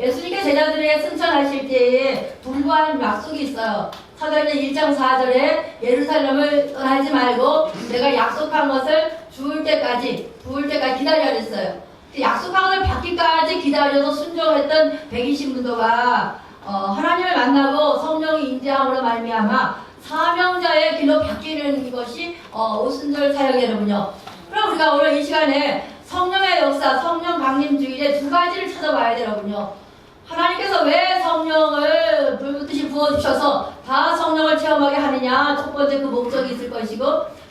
예수님께 제자들에게 승천하실 때에 불과한 약속이 있어요. 사도행전 1장 4절에 예루살렘을 떠나지 말고 내가 약속한 것을 주울 때까지 부을 때까지 기다려 그랬어요. 그 약속한 것을 받기까지 기다려서 순종했던 120문도가 어, 하나님을 만나고 성령의 인자함으로 말미암아 사명자의 길로 바뀌는 이것이 어, 오순절 사역이로군요. 그럼 우리가 오늘 이 시간에 성령의 역사, 성령 강림 주일에 두 가지를 찾아봐야 되더군요. 하나님께서 왜 성령을 불붙듯이 부어주셔서 다 성령을 체험하게 하느냐? 첫 번째 그 목적이 있을 것이고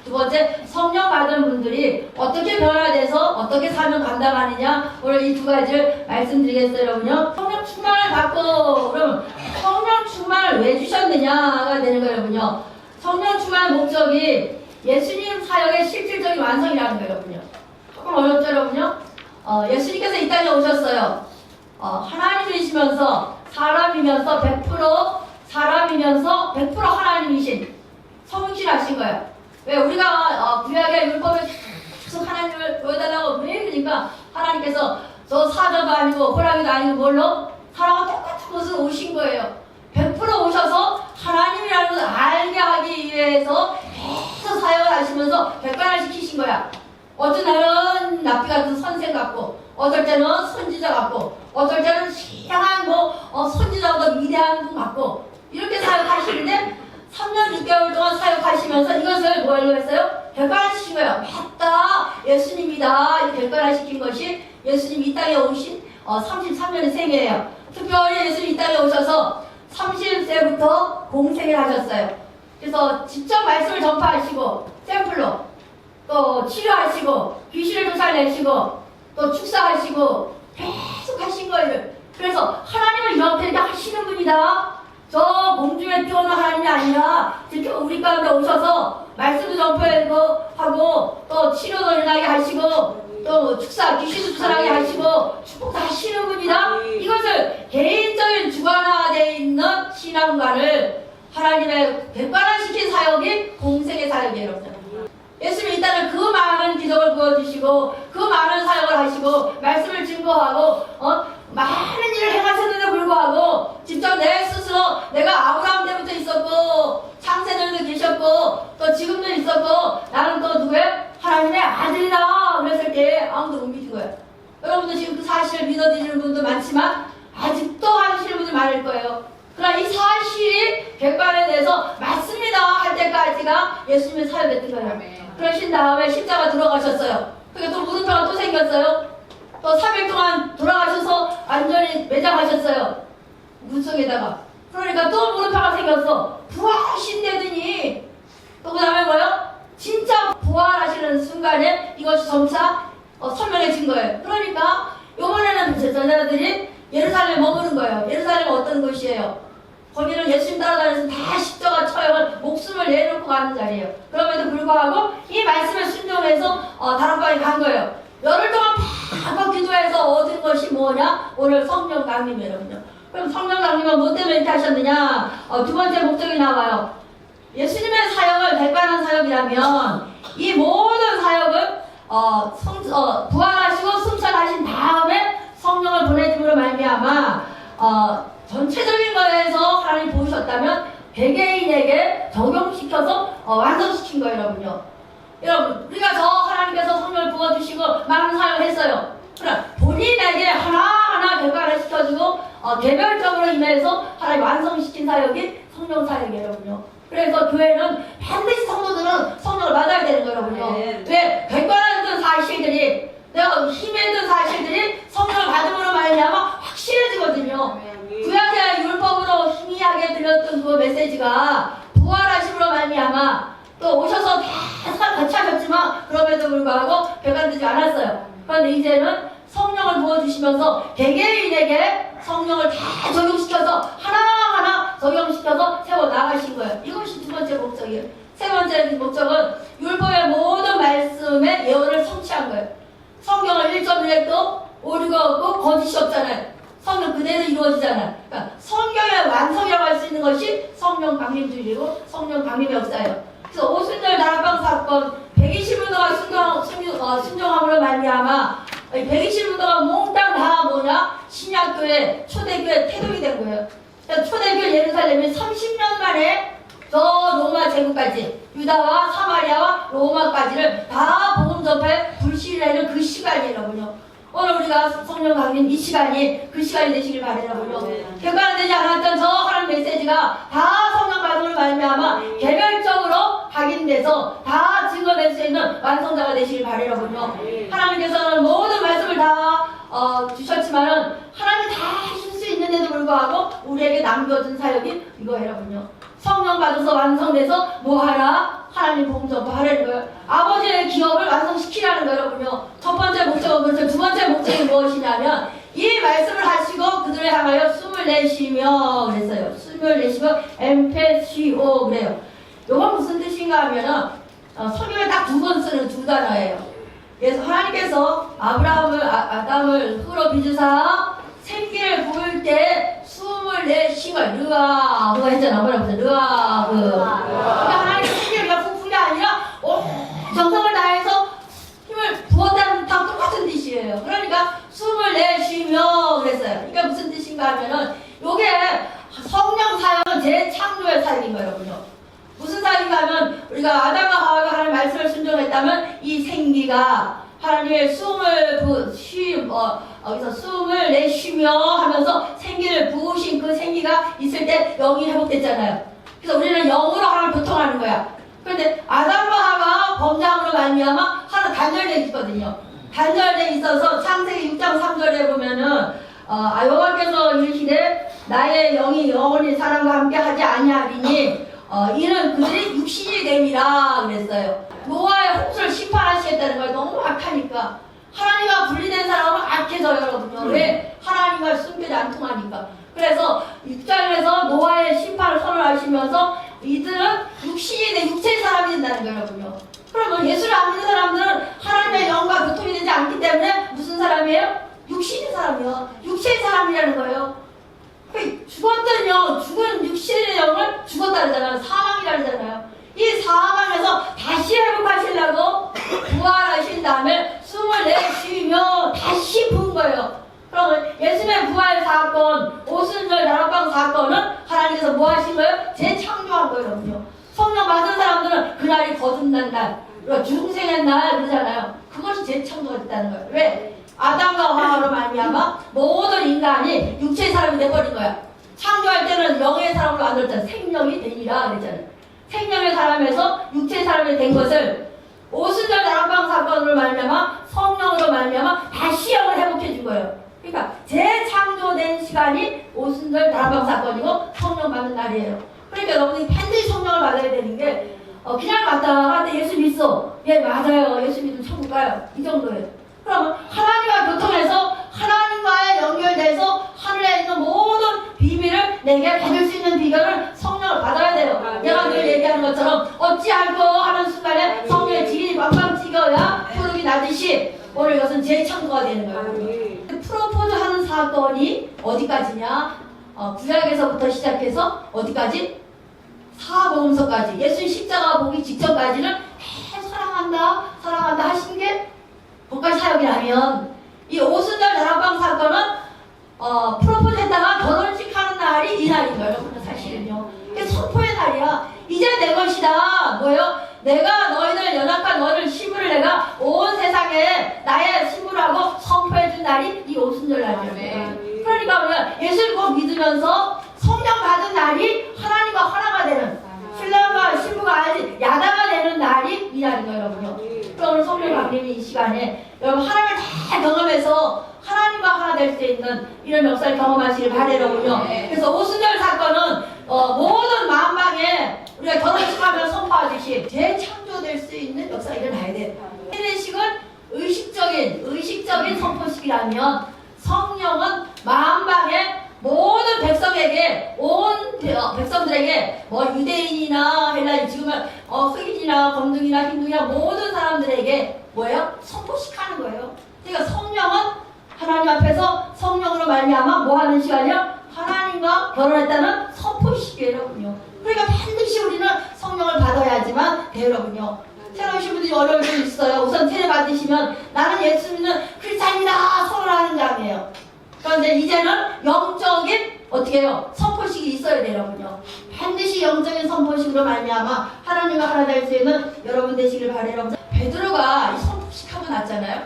두 번째 성령 받은 분들이 어떻게 변화돼서 어떻게 사명 감당하느냐? 오늘 이 두 가지를 말씀드리겠어요 여러분요. 성령 충만을 받고 그럼 성령 충만을 왜 주셨느냐가 되는 거예요 여러분요. 성령 충만의 목적이 예수님 사역의 실질적인 완성이라는 거예요 여러분요. 조금 어렵죠 여러분요? 어, 예수님께서 이 땅에 오셨어요 어, 하나님이시면서 사람이면서 100% 사람이면서 100% 하나님이신 성실하신 거예요. 왜 우리가 어, 구약의 율법을 계속 하나님을 보여달라고 왜 그러니까 하나님께서 저 사자도 아니고 호랑이도 아니고 뭘로 사람과 똑같은 곳을 오신 거예요. 100% 오셔서 하나님이라는 것을 알게 하기 위해서 계속 사역을 하시면서 객관화 시키신 거야. 어떤 날은 납비 같은 선생 같고 어떨 때는 선지자 같고 어떨 때는 신령한 뭐 어, 선지자보다 위대한 분 같고 이렇게 사역하시는데 3년 6개월 동안 사역하시면서 이것을 뭘로 했어요? 객관화시킨 거예요. 맞다 예수님이다 이렇게 객관화시킨 것이 예수님 이 땅에 오신 어, 33년의 생애예요. 특별히 예수님 이 땅에 오셔서 30세부터 공생을 하셨어요. 그래서 직접 말씀을 전파하시고 샘플로 또 치료하시고 귀신을 쫓아내시고 또 축사하시고 하신 거예요. 그래서 이렇게 이렇게 하시는 분이다. 저 공중에 뛰어오는 하나님이 아니라 직접 우리 가운데 오셔서 말씀도 전파하고 하고 또 치료도 일어나게 하시고 또 축사 귀신도 축사하게 하시고 축복도 하시는 분이다. 이것을 개인적인 주관화되어 있는 신앙관을 하나님의 객관화시킨 사역이 공생의 사역이에요. 이 땅에 그 많은 기적을 부어주시고 그 많은 사역을 하시고 말씀을 증거하고 어? 많은 일을 행하셨는데 불구하고 직접 내 스스로 내가 아브라함 때부터 있었고 창세전에도 계셨고 또 지금도 있었고 나는 또 누구야? 하나님의 아들이다 그랬을 때 아무도 못 믿은 거예요 여러분도 지금 그 사실을 믿어드리는 분도 많지만 아직도 하시는 분이 많을 거예요 그러나 이 사실이 객관에 대해서 맞습니다 할 때까지가 예수님의 사역이었던 거예요 그러신 다음에 십자가 들어가셨어요. 그게 또 무릎뼈가 또 생겼어요. 또 3일 동안 돌아가셔서 완전히 매장하셨어요. 물속에다가. 그러니까 또 무릎뼈가 생겼어. 부활하신다더니 또 그 다음에 뭐요? 진짜 부활하시는 순간에 이것이 점차 어, 선명해진 거예요. 그러니까 요번에는 제자들이 예루살렘에 머무는 거예요. 예루살렘은 어떤 곳이에요? 거기는 예수님 따라다니면서 다 십자가 처형을 목숨을 내놓고 가는 자리예요. 그럼에도 불구하고 이 말씀을 순종해서 어, 다락방에 간 거예요. 열흘 동안 팍팍 기도해서 얻은 것이 뭐냐? 오늘 성령 강림이거든요. 그럼 성령 강림은 뭐 때문에 이렇게 하셨느냐? 어, 두 번째 목적이 나와요. 예수님의 사역을 대관한 사역이라면 이 모든 사역은 어, 성, 어, 부활하시고 승천하신 다음에 성령을 보내줌으로 말미암아 어, 전체적인 거에서 하나님 보셨다면 개개인에게 적용시켜서 어, 완성시킨 거예요, 여러분요. 여러분, 우리가 저 하나님께서 성령을 부어주시고 많은 사역을 했어요. 그럼 본인에게 하나하나 결과를 시켜주고 어, 개별적으로 임해서 하나님 완성시킨 사역이 성령 사역이에요. 그래서 교회는 반드시 성도들은 성령을 받아야 되는 여러분요. 네. 왜? 객관화된 사실들이 내가 힘에 든 사실들이 성령을 받음으로 말미암아 확실해지거든요. 구약의 율법으로 희미하게 들렸던 그 메시지가 부활하심으로 말미암아 또 오셔서 계속 같이 하셨지만 그럼에도 불구하고 배관되지 않았어요. 그런데 이제는 성령을 부어주시면서 개개인에게 성령을 다 적용시켜서 하나하나 적용시켜서 세워 나가신 거예요. 이것이 두 번째 목적이에요. 세 번째 목적은 율법의 모든 말씀의 예언을 성취한 거예요. 성경을 1.1도 오류가 없고 거짓이 없잖아요. 성경 그대로 이루어지잖아요. 그러니까 성경의 완성이라고 할 수 있는 것이 성령 강림주의고 성령 강림의 역사예요. 그래서 오순절 다락방 사건 120년도가 순종, 순종, 어, 순종함으로 말미암아 120년도가 몽땅 다 뭐냐? 신약교회, 초대교회 태동이 된 거예요. 초대교회 예루살렘이 30년 만에 저 로마 제국까지 유다와 사마리아와 로마까지를 다 복음 전파에 불신하는 그 시간이라고요. 오늘 우리가 성령 강림 이 시간이 그 시간이 되시길 바라라고요. 개관되지 않았던 저 하나님 메시지가 다 성령 받음을 말미암아 개별적으로 확인돼서 다 증거될 수 있는 완성자가 되시길 바라라고요. 하나님께서는 모든 말씀을 다 어, 주셨지만은 하나님 다 하실 수 있는데도 불구하고 우리에게 남겨준 사역이 이거예요군요. 성령 받아서 완성돼서 뭐하라? 하나님 복음 전파하라는 거예요. 아버지의 기업을 완성시키라는 거예요. 첫 번째 목적은 그렇죠. 두 번째 목적이 무엇이냐면 이 말씀을 하시고 그들을 향하여 숨을 내쉬며 그랬어요. 숨을 내쉬며 엠페시오 그래요. 이건 무슨 뜻인가 하면은 어, 성경에 딱 두 번 쓰는 두 단어예요. 그래서 하나님께서 아브라함을 아, 아담을 흙으로 빚으사 생기를 부을 때숨 을 내쉬며 르아 그거 했잖아. 뭐라 그랬어? 르아 그 그러니까 하나님의 생기를 그냥 부푼 게 아니라 오, 정성을 다해서 힘을 부었다는 다 똑같은 뜻이에요 그러니까 숨을 내쉬며 그랬어요 이게 무슨 뜻인가 하면은 요게 성령 사역은 재창조의 사역인 거예요 여러분요 무슨 사역인가 하면 우리가 아담과 하와가 하나님 말씀을 순종했다면 이 생기가 하나님의 숨을 부, 쉬, 어, 여기서 숨을 내쉬며 하면서 생기를 부으신 그 생기가 있을 때 회복됐잖아요. 그래서 우리는 영으로 하나님 교통하는 거야. 그런데 아담과 하가 범장으로 말미암아 하나 단절돼 있거든요. 단절돼 있어서 창세기 6장 3절에 보면은 어, 아, 여호와께서 이르시되 나의 영이 영원히 사람과 함께 하지 아니하리니 어, 이는 그들이 육신이 됨이라 그랬어요. 노아의 홍수를 심판하시겠다는 걸 너무 악하니까 하나님과 분리된 사람은 악해져요 여러분요. 왜? 하나님과 순결이 안 통하니까. 그래서 6장에서 노아의 심판을 선언하시면서 이들은 육신이 돼 육체의 사람이 된다는 여러분요. 그러면 예수를 안 믿는 사람들은 하나님의 영과 교통이 되지 않기 때문에 무슨 사람이에요? 육신의 사람이요. 육체의 사람이라는 거예요. 영, 죽은 육신의 영을 죽었다 그러잖아요. 사망이라 그러잖아요. 이 사망에서 다시 회복하시려고 부활하신 다음에 숨을 내쉬며 다시 부은 거예요. 그러면 예수님의 부활 사건, 오순절 나락방 사건은 하나님께서 뭐 하신 거예요? 재창조한 거예요. 성령 받은 사람들은 그날이 거듭난 날, 그리고 중생의 날 그러잖아요. 그것이 재창조가 됐다는 거예요. 왜? 아담과 하와로 말미암아 모든 인간이 육체의 사람이 돼버린 거야. 창조할 때는 영의 사람으로 만들었잖아. 생명이 되니라 그랬잖아요. 생명의 사람에서 육체의 사람이 된 것을 오순절 나락방 사건으로 말미암아 성령으로 말미암아 다시 영을 회복해 준 거예요. 그러니까 재창조된 시간이 오순절 나락방 사건이고 성령 받는 날이에요. 그러니까 여러분이 반드시 성령을 받아야 되는 게 어, 그냥 갔다가 내 예수 믿어. 예 맞아요. 예수 믿으면 천국 가요. 이 정도예요. 그러면 하나님과 교통해서 하나님과의 연결돼서 하늘에 있는 모든 비밀을 내게 받을 수 있는 비결을 성령을 받아야 돼요. 내가 늘 얘기하는 것처럼 어찌할꼬 하는 순간에 성령의 지인이 왕왕 튀겨야 푸르기 나듯이 오늘 이것은 제 창조가 되는 거예요. 프로포즈 하는 사건이 어디까지냐? 어, 구약에서부터 시작해서 어디까지? 사복음서까지 예수님 십자가 보기 직전까지는 계속 사랑한다 사랑한다 하신 게 국가 사역이라면 이 오순절 나락방 사건은 어, 프로포즈 했다가 결혼식 하는 날이 이 날인 거예요. 여러분 사실은요. 이게 선포의 날이야. 이제 내 것이다. 뭐요? 내가 너희들 연약한 너희들 시부를 내가 온 세상에 나의 시부라고 선포해 준 날이 이 오순절 날이에요. 그러니까 우리가 예수를 꼭 믿으면서 성령 받은 날이 하나님과 하나가 되는 신랑과 신부가 아닌 야다가 되는 날이 이 날인 거예요, 여러분요. 그럼 오늘 성령 강림이 이 시간에 여러분 하나님을 다 경험해서 하나님과 하나 될 수 있는 역사를 경험하시길 바래로군요. 그래서 오순절 사건은 어, 모든 만방에 우리가 결혼식하면 선포하듯이 재창조될 수 있는 역사가 일어나야 돼요. 세례식은 의식적인 의식적인 선포식이라면 성령은 만방에 모든 백성에게 온 백- 어, 백성들에게 뭐 유대인이나 헬라인 지금은 어, 흑인이나 검둥이나 흰둥이나 모든 사람들에게 뭐예요? 선포식하는 거예요. 그러니까 성령은 하나님 앞에서 성령으로 말미암아 뭐 하는 시간이요? 하나님과 결혼했다는 선포식이에요, 여러분요. 그러니까 반드시 우리는 성령을 받아야지만 돼요, 여러분요. 새로 오신 분들이 어려울 수 있어요. 우선 세례 받으시면 나는 예수 믿는 크리스찬이다 선언하는 장이에요. 그런데 이제는 영적인 어떻게 해요? 선포식이 있어야 되는군요. 반드시 영적인 선포식으로 말미암아 하나님과 하나 될 수 있는 여러분 되시길 바래요. 베드로가 이 선포식 하고 났잖아요.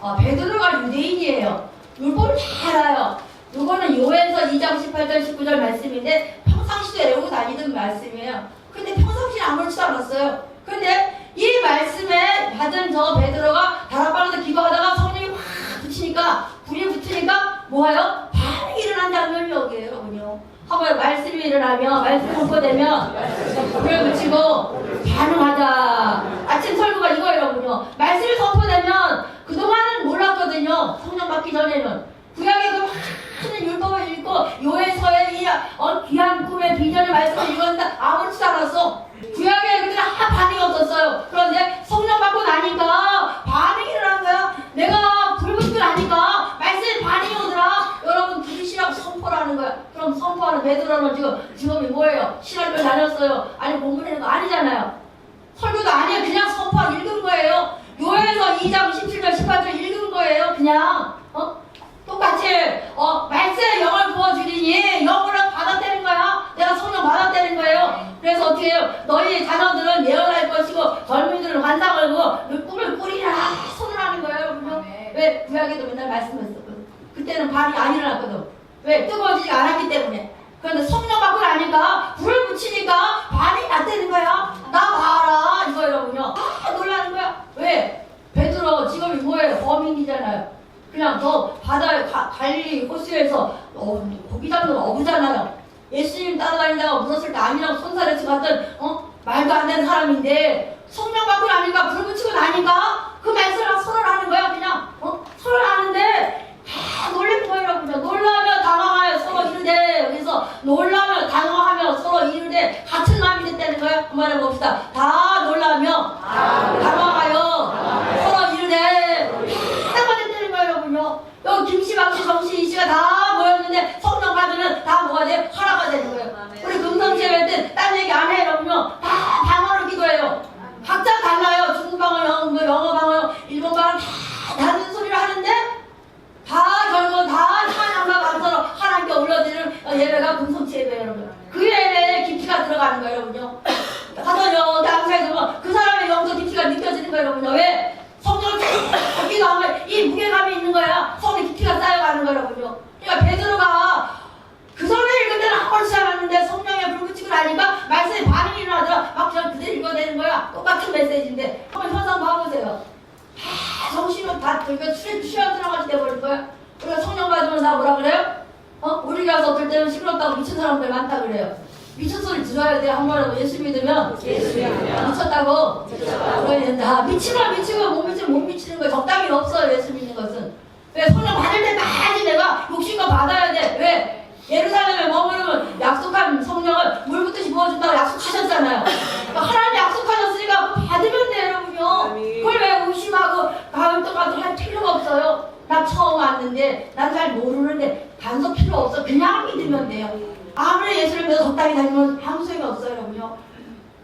어, 베드로가 유대인이에요. 율법을 다 알아요. 요거는 요에서 2장 18절 19절 말씀인데 평상시도 외우고 다니던 말씀이에요. 근데 평상시에 아무렇지도 않았어요. 근데 이 말씀에 받은 저 베드로가 다락방에서 기도하다가 성령이 확 붙이니까 불이 붙으니까 뭐예요? 반응이 일어난 장면이 여기에요, 여러분요. 한번 말씀이 일어나면 말씀 선포되면 불을 붙이고 반응하자. 아침 설교가 이거예요, 여러분요. 말씀이 선포되면 그동안은 몰랐거든요. 성령 받기 전에는. 구약의 그 많은 율법을 읽고 요에서의 이 어, 귀한 꿈의 비전의 말씀을 읽었는데 아무렇지도 않았어. 구약의 그들은 한 반응이 없었어요. 그런데 성령 받고 나니까 반응이 일어난 거야. 내가 불붙고 나니까 말씀에 반응이 오더라. 여러분 들으시라고 선포라는 거야. 그럼 선포하는 베드로는 지금 직업이 뭐예요? 신학교 다녔어요. 아니 공부하는 거 아니잖아요. 설교도 아니에요. 그냥 선포 읽은 거예요. 요에서 2장 17절 18절 읽은 거예요. 그냥 어? 똑같이 어 말씀의 영을 부어주리니 영으로 받아들인 거야. 내가 성령 받아들인 거예요. 해요? 너희 자녀들은 예언할 것이고 젊은이들은 환상을 보고 꿈을 꾸리라 손을 하는 거예요. 여러분요. 왜 구약에도 맨날 말씀했었거든. 그때는 반이 안 일어났거든. 왜 뜨거워지지가 않았기 때문에. 그런데 성령 받고 나니까 불을 붙이니까 반이 났다는 거야. 나 봐라 이거 여러분요. 아 놀라는 거야. 왜? 베드로 직업이 뭐예요? 범인이잖아요. 그냥 저 바다에 가, 갈리 호수에서 어, 고기 잡는 어부잖아요. 예수님 따라다니다가 무엇을 때 아니라고 손살에서 갔던 어? 말도 안 되는 사람인데 성령 받고 나니까 불 붙이고 나니까 그 말씀을 선언하는 거야 그냥 어? 선언하는데 다 놀란 거예요 여러분 놀라며 당황하여 서로 이르되 여기서 놀라며 당황하며 서로 이르되 같은 마음이 됐다는 거예요 한번 해봅시다 다 놀라며 당황하여 서로 이르되 하나가 됐다는 거예요 여러분요 여기 김씨 박씨 정씨 이씨가 다 모였는데 받으면 다 뭐가 돼? 하나가 되는 거예요 우리 금성체회 때딴 얘기 안 해요 여러분요 다 방어로 기도해요 각자 달라요 중국 방어 영어 뭐 영어 방어 일본 방어 다 다른 소리를 하는데 다 결국 다 찬양과 감사로 하나님께 올려드리는 예배가 금성치 예배예요 여러분 그 예배에 깊이가 들어가는 거예요 여러분요 하더요 당사에서 뭐그 사람의 영적 깊이가 느껴지는 거예요 여러분요 왜? 성령을 쫙 기도하면 이 무게감이 있는 거야 성의 깊이가 쌓여가는 거예요 여러분요 그러니까 베드로가 그 전에 읽을 때는 아무렇지 않았는데 성령에 불 붙이고 나니까 말씀에 반응이 일어나더라 막 그냥 그대로 읽어내는 거야 똑같은 메시지인데 한번 현상 봐보세요 다 정신을 다 그러니까 출에 취한 사람같이 돼버릴 거야? 우리가 성령 받으면 다 뭐라 그래요? 어? 우리 가서 어떨 때는 시끄럽다고 미친 사람들 많다 그래요. 미친 소리 들어야 돼. 한 번이라도 예수 믿으면? 미쳤다고? 그래야 된다. 미치면 미치고 못 미치면 못 미치는 거야. 적당히 없어요 예수 믿는 것은. 왜? 성령 받을 때까지 내가 욕심과 받아야 돼. 왜? 예루살렘에 머무르면 약속한 성령을 물 붓듯이 부어준다고 약속하셨잖아요. 그러니까 하나님 약속하셨으니까 받으면 돼요, 여러분요. 그걸 왜 의심하고 가을 동안 할 필요가 없어요. 나 처음 왔는데, 난 잘 모르는데, 단서 필요 없어. 그냥 믿으면 돼요. 아무리 예수를 믿어 적당히 다니면 아무 소용이 없어요, 여러분요.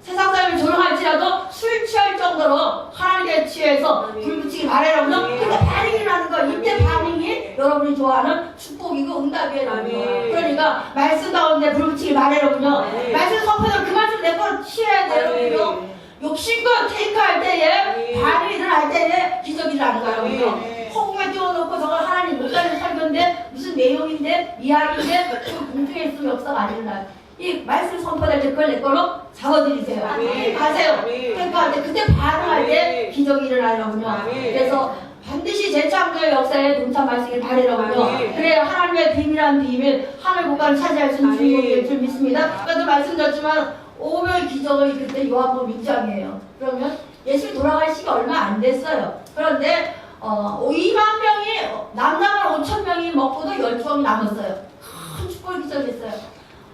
세상 사람이 조용할지라도 술 취할 정도로 하나님께 취해서 불 붙이기 바래라고요. 근데 반응이 일어나는 거예요. 이때 반응이 여러분이 좋아하는 축복이고 응답이에요. 여러분요. 그러니까 말씀 가운데 불 붙이기 바래라고요. 말씀 선포는 그 말씀 내거 취해야 돼요. 여러분요. 욕심과 테이크할 때에 반응이 일어날 때에 기적이. 여러분요. 허공에 띄워놓고 저걸 하나님 못하는 설교인데 무슨 내용인데 이야기인데 그 공중에 있으면 역사가 안 일어나요. 이 말씀 선포될 때 그걸 내 거로 잡아드리세요. 아멘. 가세요. 아멘. 탱크할 때 그때 반응할 때 아멘. 기적이 일어나려군요. 아멘. 그래서 반드시 재창조의 역사에 동참하시길. 아멘. 그래야 하나님의 비밀한 비밀 하늘 국가를 차지할 수 있는. 주인공이 될 줄 믿습니다. 아까도 말씀드렸지만 오묘의 기적을 그때 요한복 6장이에요. 그러면 예수 돌아갈 시가 얼마 안 됐어요. 그런데 어, 2만 명이 남남을 5천 명이 먹고도 12명이 남았어요. 큰 축복의 기적이 있어요.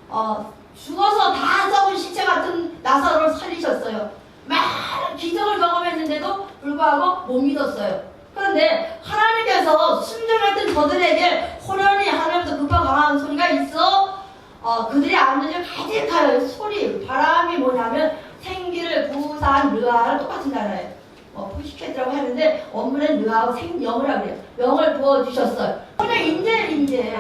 어, 죽어서 다 썩은 시체 같은 나사로를 살리셨어요. 많은 기적을 경험했는데도 불구하고 못 믿었어요. 그런데 하나님께서 순종했던 저들에게 호련히 하나님부터 강한 소리가 있어 어, 그들이 아는 줄 가득하여 소리 바람이 뭐냐면 생기를 부산, 르아는 똑같은 나라예요. 어, 푸시켓이라고 하는데 원문은 르아하고 생 영이라고 그래요. 영을 부어 주셨어요. 그냥 인재, 인재.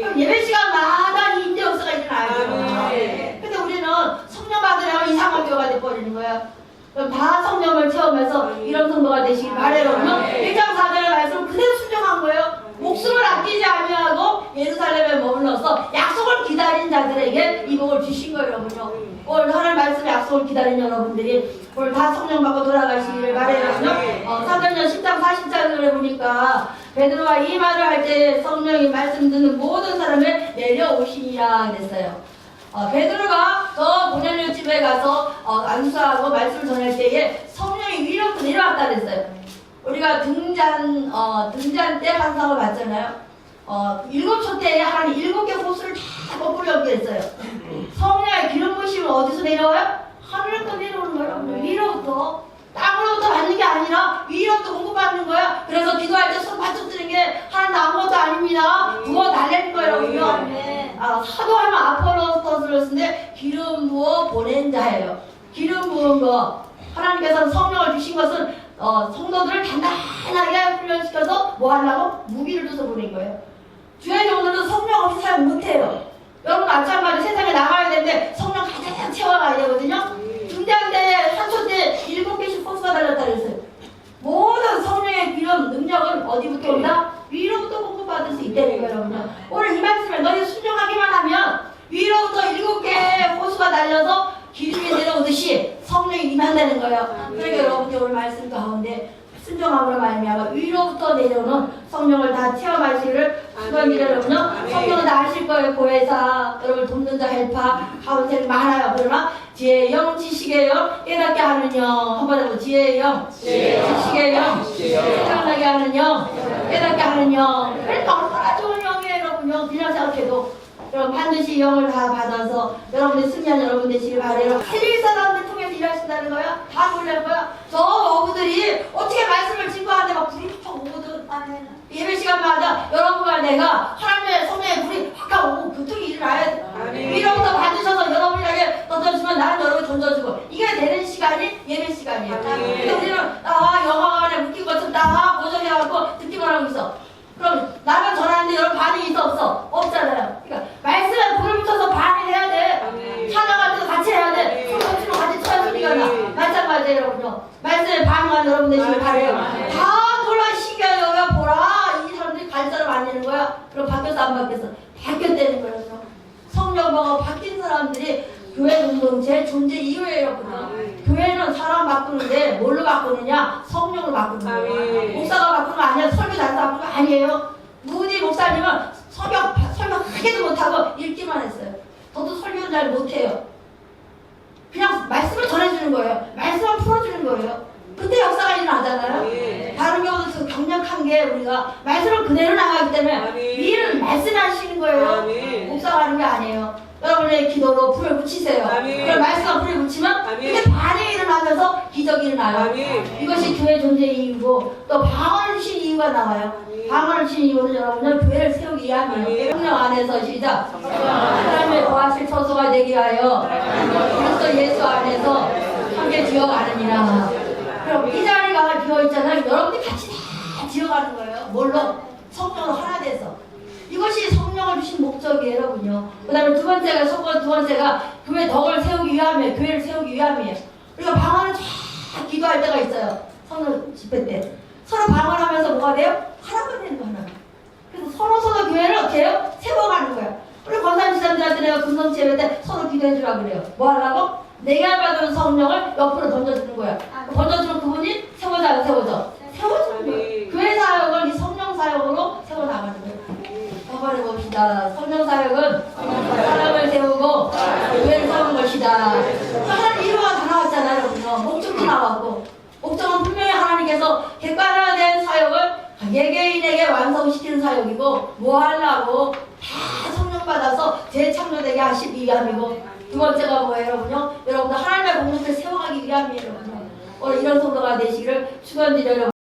그럼 예배 시간마다 이 인재 역사가 일어나요. 아멘. 근데 우리는 성령 받으려면 이상한 교가 돼버리는. 그럼 다 성령을 채우면서 이런 성도가 되시길 바래요. 그러면 1장 4절의 말씀 그대로 순종한 거예요. 목숨을 아끼지 아니하고 예루살렘에 머물러서 약속을 기다린 자들에게 이 복을 주신 거예요, 여러분요. 오늘 하나님 말씀 약속을 기다린 여러분들이 오늘 다 성령 받고 돌아가시기를 바래요. 어, 사도행전 10장 40절에 보니까 베드로가 이 말을 할 때 성령이 말씀 듣는 모든 사람을 내려오시니라 그랬어요. 어, 베드로가 저 고넬료 집에 가서 어, 안수하고 말씀을 전할 때에 성령이 위로부터 내려왔다 그랬어요. 우리가 등잔 어, 등잔 때 환상을 봤잖아요. 어, 일곱 초 때에 하나님 일곱 개 호수를 다 거꾸로 연결했어요. 성령의 기름 부심은 어디서 내려와요? 하늘부터 내려오는 거예요. 위로부터. 땅으로부터 받는 게 아니라 위로부터 공급받는 거야. 그래서 기도할 때손 바짝 드는 게 하나님 아무것도 아닙니다. 부어 달래는 거예요. 아멘. 아, 사도하면 아폴로스인데 기름 부어 보낸 자예요. 기름 부은 거. 하나님께서 성령을 주신 것은 어, 성도들을 단단하게 훈련시켜서 뭐 하려고? 무기를 줘서 보낸 거예요. 주의 종들은 성령 없이 사용 못해요. 여러분 마찬가지 세상에 나가야 되는데 성령 가득 채워가야 되거든요. 중대한 때 산초 때 일 달렸다 그랬어요. 모든 성령의 기름 능력은 어디부터 온다? 위로부터 공급받을 수 있다는 거예요, 여러분. 오늘 이 말씀을 너희 순종하기만 하면 위로부터 일곱 개의 호수가 달려서 기름이 내려오듯이 성령이 임한다는 거예요. 그러니까 여러분들 오늘 말씀 가운데 순종함으로 말미암아 위로부터 내려오는 성령을 다 체험하시기를 축원드려요. 성령은 다 아실 거예요, 보혜사, 여러분 돕는 자, 헬파, 가운데는 많아요. 그러나 지혜의 영, 지식의 영, 깨닫게 하는 영, 한번 해보 지혜의 영, 지혜의 영, 지식의 영, 생각나게 하는 영, 깨닫게 하는 영. 그러니까 얼마나 좋은 영이에요, 여러분요. 그냥 생각해도. 여러분 반드시 영을 다 받아서 여러분의 승리한 여러분 되시길 바래요. 헬릴 사람들 통해서 일하신다는 거야? 다 놀란 거야? 저 어부들이 어떻게 말씀을 증거하는데 막 불이 팍 오거든. 예배 시간마다 여러분과 내가 하나님의 성령의 불이 확 오고 교통이 일어나야 돼. 위로부터 받으셔서 여러분에게 던져주면 나는 여러분 던져주고 이게 되는 시간이 예배 시간이에요. 아멘. 근데 우리는 아 영화관에 웃긴 것좀 다 고정해갖고 듣기만 하고 있어. 그럼 나는 전하는데 여러분 반응이 있어 없어? 없잖아요. 그러니까 말씀에 불을 붙여서 반응해야 돼. 아멘. 찬양할 때도 같이 해야 돼. 아멘. 손 덮치고 같이 쳐야 소리가 나. 아멘. 마찬가지예요, 여러분요. 말씀에 반응하는 여러분 되시길 아멘. 바래요. 아멘. 다 놀라 신기해요. 야 보라. 이 사람들이 갈 사람 아니는 거야. 그럼 바뀌었어 안 바뀌었어? 바뀌었다는 거예요. 성령방어 바뀐 사람들이 교회 공동체 존재 이유예요, 여러분요. 아멘. 교회는 사람 바꾸는데 뭘로 바꾸느냐? 성령으로 바꾸는 거예요. 아멘. 목사가 바꾸는 거 아니야. 설교 잘해서 바꾸는 거 아니에요. 무디 목사님은 설교, 설교 하기도 못하고 읽기만 했어요. 저도 설교를 잘 못해요. 그냥 말씀을 전해주는 거예요. 말씀을 풀어주는 거예요. 그때 역사가 일어나잖아요. 다른 경우도 더 강력한 게 우리가 말씀을 그대로 나가기 때문에. 위를 말씀하시는 거예요. 목사가 하는 게 아니에요. 여러분의 기도로 불을 붙이세요. 아멘. 그럼 말씀과 불을 붙이면 아멘. 그게 반응이 일어나면서 기적이 일어나요. 아멘. 이것이 교회 존재 이유고 또 방언을 주신 이유가 나와요. 방언을 주신 이유는 여러분은 교회를 세우기 위함이에요. 성령 안에서 시작. 하나님의 도하실 처소가 되기 위하여 그리스도 예수 안에서 함께 지어가느니라. 그럼 이 자리가 비어 있잖아요. 여러분들이 같이 다 지어가는 거예요. 뭘로? 성령으로 하나 돼서. 이것이 성령을 주신 목적이에요, 여러분요. 그 다음에 두 번째가, 두 번째가 교회 덕을 세우기 위함이에요. 교회를 세우기 위함이에요. 우리가 방언을 쫙 기도할 때가 있어요. 성령 집회 때. 서로 방언하면서 뭐가 돼요? 하나가 되는 거 하나. 그래서 서로 서로 교회를 어떻게 해요? 세워가는 거예요. 우리 권산 지사들한테 내가 금성치 예배 때 서로 기도해 주라 그래요. 뭐 하려고? 내가 받은 성령을 옆으로 던져주는 거야. 던져주는 그분이 세워져 안 세워져? 세워주는 거예요. 교회 사역을 이 성령 사역으로 세워나가는 거예요. 한번 해봅시다. 성령 사역은 사람을 세우고 교회를 세우는 것이다. 하나님 이루가 다 나왔잖아요. 목적도 나왔고. 목적은 분명히 하나님께서 객관화된 사역을 개개인에게 완성시키는 사역이고 뭐 하려고 다 성령 받아서 재창조되게 하시기 위함이고 두 번째가 뭐예요, 여러분요? 여러분들 하나님의 공동체를 세워가기 위함이에요, 여러분요. 오늘 이런 성도가 되시기를 축원드려요.